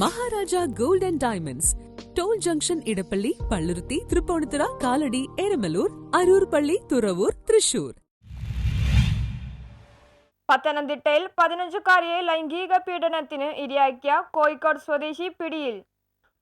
Maharaja gold and diamonds. Toll junction Edappally Palluruthy Tripunithura Kalady Eramalloor Aroor പള്ളി തുറവൂർ തൃശൂർ. പത്തനംതിട്ടയിൽ പതിനഞ്ചുകാരിയെ ലൈംഗിക പീഡനത്തിന് ഇരയാക്കിയ കോഴിക്കോട് സ്വദേശി പിടിയിൽ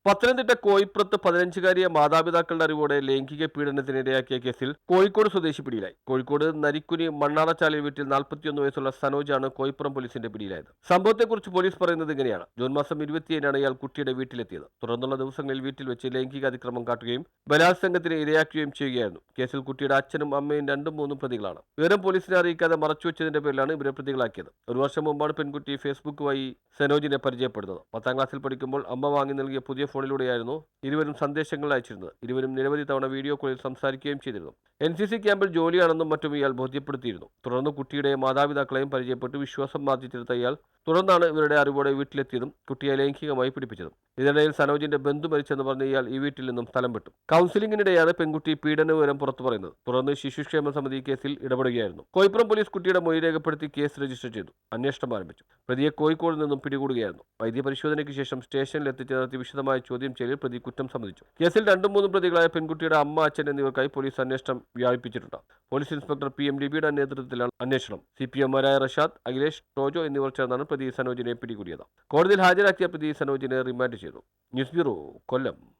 പത്തനംതിട്ട കോയിപ്പുറത്ത് പതിനഞ്ചുകാരിയെ മാതാപിതാക്കളുടെ അറിവോടെ ലൈംഗിക പീഡനത്തിനിരയാക്കിയ കേസിൽ കോഴിക്കോട് സ്വദേശി പിടിയിലായി. കോഴിക്കോട് നരിക്കുനി മണ്ണാറച്ചാലി വീട്ടിൽ നാൽപ്പത്തിയൊന്ന് വയസ്സുള്ള സനോജാണ് കോയിപ്പുറം പോലീസിന്റെ പിടിയിലായത്. സംഭവത്തെക്കുറിച്ച് പോലീസ് പറയുന്നത് ഇങ്ങനെയാണ്. ജൂൺ മാസം ഇരുപത്തിയേഴിനാണ് ഇയാൾ കുട്ടിയുടെ വീട്ടിലെത്തിയത്. തുടർന്നുള്ള ദിവസങ്ങളിൽ വീട്ടിൽ വെച്ച് ലൈംഗിക അതിക്രമം കാട്ടുകയും ബലാത്സംഗത്തിന് ഇരയാക്കുകയും ചെയ്യുകയായിരുന്നു. കേസിൽ കുട്ടിയുടെ അച്ഛനും അമ്മയും രണ്ടും മൂന്നും പ്രതികളാണ്. വിവരം പോലീസിനെ അറിയിക്കാതെ മറച്ചുവെച്ചതിന്റെ പേരിലാണ് ഇവരെ പ്രതികളാക്കിയത്. ഒരു വർഷം മുമ്പാണ് പെൺകുട്ടി ഫേസ്ബുക്ക് വഴി സനോജിനെ പരിചയപ്പെടുന്നത്. പത്താം ക്ലാസ്സിൽ പഠിക്കുമ്പോൾ അമ്മ വാങ്ങി നൽകിയ പുതിയ ഫോണിലൂടെയായിരുന്നു ഇരുവരും സന്ദേശങ്ങൾ അയച്ചിരുന്നത്. ഇരുവരും നിരവധി തവണ വീഡിയോ കോളിൽ സംസാരിക്കുകയും ചെയ്തിരുന്നു. എൻ സി സി ക്യാമ്പിൽ ജോലിയാണെന്നും മറ്റും ഇയാൾ ബോധ്യപ്പെടുത്തിയിരുന്നു. തുടർന്ന് കുട്ടിയുടെ മാതാപിതാക്കളെയും പരിചയപ്പെട്ട്. വിശ്വാസം ആർജിച്ചെടുത്ത ഇയാൾ തുടർന്നാണ് ഇവരുടെ അറിവോടെ വീട്ടിലെത്തിയതും കുട്ടിയെ ലൈംഗികമായി പീഡിപ്പിച്ചതും. ഇതിനിടയിൽ സനോജിന്റെ ബന്ധു മരിച്ചെന്ന് പറഞ്ഞ ഇയാൾ ഈ വീട്ടിൽ നിന്നും സ്ഥലം വിട്ടു. കൗൺസിലിംഗിനിടെയാണ് പെൺകുട്ടി പീഡന വിവരം പുറത്തു പറയുന്നത്. തുടർന്ന് ശിശുക്ഷേമ സമിതി കേസിൽ ഇടപെടുകയായിരുന്നു. കോയിപ്പുറം പോലീസ് കുട്ടിയുടെ മൊഴി രേഖപ്പെടുത്തി കേസ് രജിസ്റ്റർ ചെയ്തു. അന്വേഷണം ആരംഭിച്ചു. പ്രതിയെ കോഴിക്കോട് നിന്നും പിടികൂടുകയായിരുന്നു. വൈദ്യപരിശോധനയ്ക്ക് ശേഷം സ്റ്റേഷനിൽ എത്തിച്ച് നടത്തി വിശദമായ ചോദ്യം ചെയ്യൽ പ്രതി കുറ്റം സമ്മതിച്ചു. കേസിൽ രണ്ടും മൂന്നും പ്രതികളായ പെൺകുട്ടിയുടെ അമ്മ അച്ഛൻ എന്നിവർക്കായി പോലീസ് അന്വേഷണം വ്യാപിപ്പിച്ചിട്ടുണ്ട്. പോലീസ് ഇൻസ്പെക്ടർ പി എം ഡിബിയുടെ നേതൃത്വത്തിലാണ് അന്വേഷണം. സി പി എമാരായ റഷാദ് അഖിലേഷ് ടോജോ എന്നിവർ ചേർന്നാണ് പ്രതി സനോജിനെ പിടികൂടിയത്. കോടതിയിൽ ഹാജരാക്കിയ പ്രതി സനോജിനെ റിമാൻഡ് ചെയ്തു. News bureau Kollam.